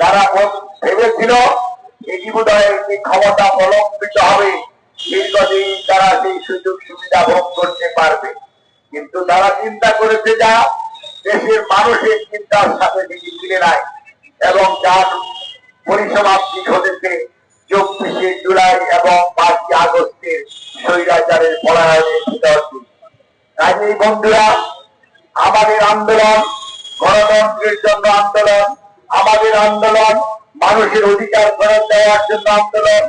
তারা ভেবেছিল ক্ষমতা অবলম্বিত হবে দীর্ঘদিন তারা সেই সুযোগ সুবিধা ভোগ করতে পারবে কিন্তু তারা চিন্তা করেছে যা, দেশের মানুষের চিন্তার সাথে সেটি মিলে নাই এবং যার পরিসমাপ্তি ঘটেছে চব্বিশে জুলাই এবং পাঁচই আগস্টের স্বৈরাচারের পলায়নের। কাজেই বন্ধুরা, আমাদের আন্দোলন, গণতন্ত্রের জন্য আন্দোলন আমাদের আন্দোলন, মানুষের অধিকার ফেরত দেওয়ার জন্য আন্দোলন,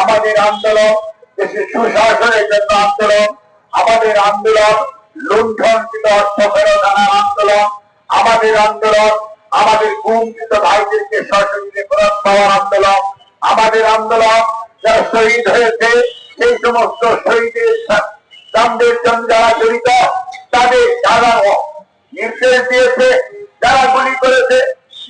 আমাদের আন্দোলন, দেশের সুশাসনের জন্য আন্দোলন, আমাদের আন্দোলন, লুণ্ঠনকৃত অর্থ ফেরত আনার আন্দোলন, আমাদের আন্দোলন, আমাদের গুমকৃত ভাইদেরকে সশরীরে ফেরত পাওয়ার আন্দোলন, আমাদের আন্দোলন, যারা শহীদ হয়েছে, সেই সমস্ত শহীদের যারা জড়িত, তাদের যারা নির্দেশ দিয়েছে, যারা গুলি করেছে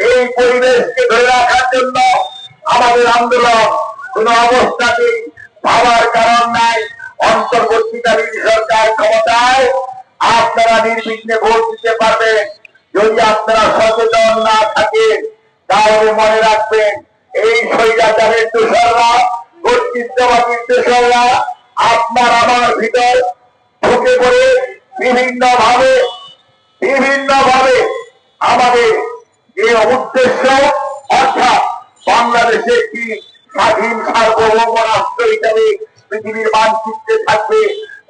এই পরিবেশকে ধরে রাখার জন্য আমাদের আন্দোলন কোন অবস্থাতেই ভাবার কারণ নাই। অন্তর্বর্তীকালীন সরকার ক্ষমতায় আপনারা নির্বিঘ্নে ভোট দিতে পারবেন। যদি আপনারা সচেতন না থাকেন, তাহলে মনে রাখবেন এই স্বৈরাচারের দোষররা কর্তৃত্ববাদীর দোষররা আপনার আমার ভিতর ঢুকে পড়ে। বিভিন্ন ভাবে বিভিন্ন ভাবে আমাদের যে উদ্দেশ্য অর্থাৎ বাংলাদেশে একটি স্বাধীন সার্বভৌম রাষ্ট্র হিসাবে পৃথিবীর মানচিত্রে থাকবে।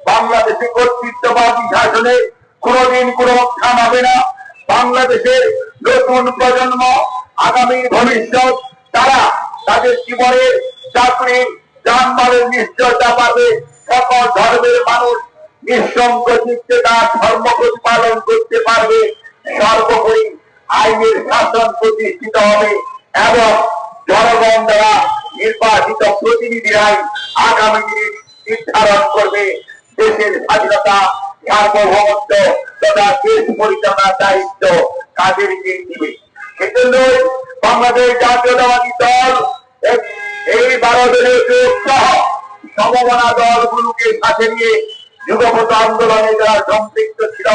বাংলাদেশে কর্তৃত্ববাদী শাসনে কোনোদিন কোনো উত্থান হবে না। বাংলাদেশের নতুন প্রজন্ম আগামী ভবিষ্যৎ, তারা তাদের জীবনের চাকরি যানবাহনের নিশ্চয়তা পাবে। সকল ধর্মের মানুষ নিঃসংকোচিতে তার ধর্ম প্রতিপালন করতে পারবে। সর্বোপরি আইনের শাসন প্রতিষ্ঠিত হবে এবং জনগণ দ্বারা নির্বাচিত প্রতিনিধিরাই আগামী দিনে নির্ধারণ করবে দেশের স্বাধীনতা, সার্বভৌমত্ব তথা দেশ পরিচালনার দায়িত্ব কাদেরকে দিবে সেজন্যই বাংলাদেশ জাতীয়তাবাদী দল এই বারো জোট সহ দলগুলোকে সাথে নিয়ে যুগপথ আন্দোলনে যারা সম্পৃক্ত ছিল,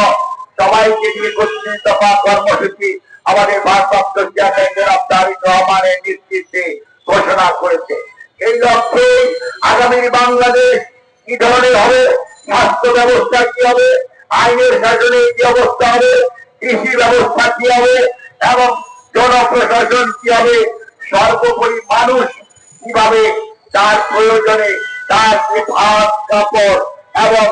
সবাইকে নিয়ে কর্তৃত্ব কর্মসূচি আমাদের ভারপ্রাপ্ত চেয়ারম্যান জনাব রহমানের নেতৃত্বে ঘোষণা করেছে। এই লক্ষ্যে আগামী বাংলাদেশ কি ধরনের হবে, স্বাস্থ্য ব্যবস্থা কি হবে, আইনের শাসনে কি অবস্থা হবে, কৃষি ব্যবস্থা কি হবে, এবং জনপ্রশাসন কি হবে, সর্বোপরি মানুষ কীভাবে তার প্রয়োজনে তার যে ভাত কাপড় এবং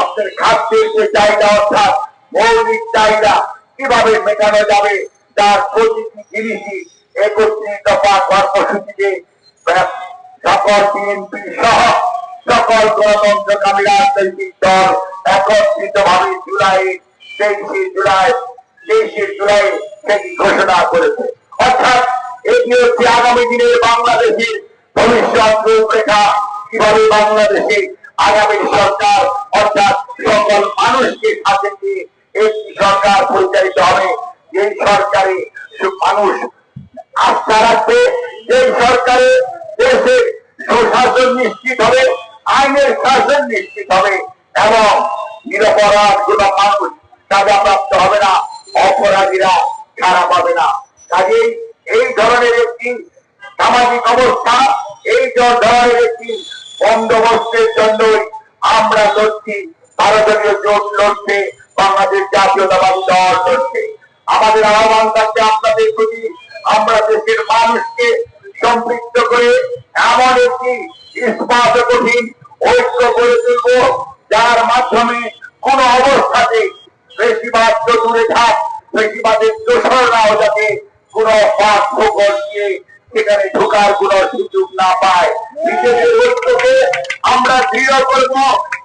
আপনার খাদ্যের যে চাহিদা অর্থাৎ মৌলিক চাহিদা কীভাবে মেটানো যাবে, তার প্রতিটি জিনিসই একত্রিত দফা কর্মসূচিতে সকল বিএনপি সহ সকল গণতন্ত্রকামী রাজনৈতিক দল একত্রিত ভাবে জুলাই তেইশে জুলাই তেইশে জুলাই সেটি ঘোষণা করেছে। অর্থাৎ এটি হচ্ছে আগামী দিনের বাংলাদেশের ভবিষ্যৎ রূপরেখা। কীভাবে বাংলাদেশে আগামী সরকার, অর্থাৎ সকল মানুষকে সাথে নিয়ে একটি সরকার পরিচালিত হবে, এই সরকারে মানুষ আস্থা রাখবে, এই সরকারে দেশের সুশাসন নিশ্চিত হবে, আইনের শাসন নিশ্চিত হবে এবং নিরপরাধ কোন মানুষ সাজা প্রাপ্ত হবে না, অপরাধীরা ছাড়া পাবে না। কাজেই এই ধরনের একটি সামাজিক অবস্থা, এই ধরনের একটি বন্দোবস্তের জন্যই আমরা লড়ছি, ভারতীয় জোট লড়ছে বাংলাদেশ জাতীয়তাবাদী দল লড়ছে আমাদের আহ্বান থাকবে আপনাদের প্রতি। আমরা দেশের মানুষকে সম্পৃক্ত করে এমন একটি ইস্পাত কঠিন ঐক্য করে তুলব, যার মাধ্যমে কোন অবস্থাতে বেশিবাদ তো দূরে থাক বেশিবাদের দোষররাও যাতে কোন পাঠ দিয়ে সেখানে ঢোকার কোন সুযোগ না পায়। নিজেদের ঐক্যকে আমরা দৃঢ় করব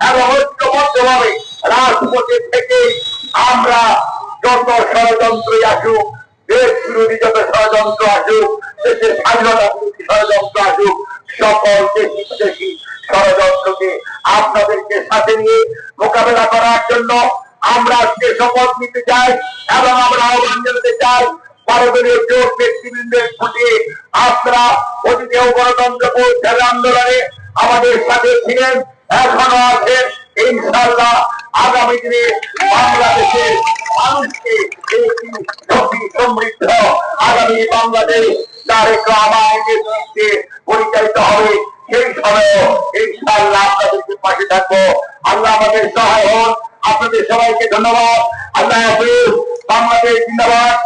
এবং ঐক্যবদ্ধভাবে রাজপথে থেকে আমরা যত ষড়যন্ত্রই আসুক, দেশ বিরোধী যত ষড়যন্ত্র আসুক, দেশের স্বাধীনতা বিরোধী ষড়যন্ত্র আসুক, সকল দেশি বিদেশি ষড়যন্ত্রকে আপনাদেরকে সাথে নিয়ে মোকাবেলা করার জন্য আমরা আজকে শপথ নিতে চাই এবং আমরা আহ্বান জানাতে চাই ভারতীয় জোট ব্যক্তিবৃন্দের ফুটিয়ে আপনারা অতীতেও গণতন্ত্র পৌঁছার আন্দোলনে আমাদের সাথে ছিলেন, এখনও আছেন ইনশাল্লাহ আগামী দিনে বাংলাদেশের মানুষকে একটি অতি সমৃদ্ধ, আগামী বাংলাদেশ তারেক রহমানের দৃষ্টিতে পরিচালিত হবে। সেই সময় ইনশাল্লাহ আপনাদেরকে পাশে থাকব। আল্লাহ আমাদের সহায় হন আপনাদের সবাইকে ধন্যবাদ। আল্লাহ হাফিজ। বাংলাদেশ জিন্দাবাদ।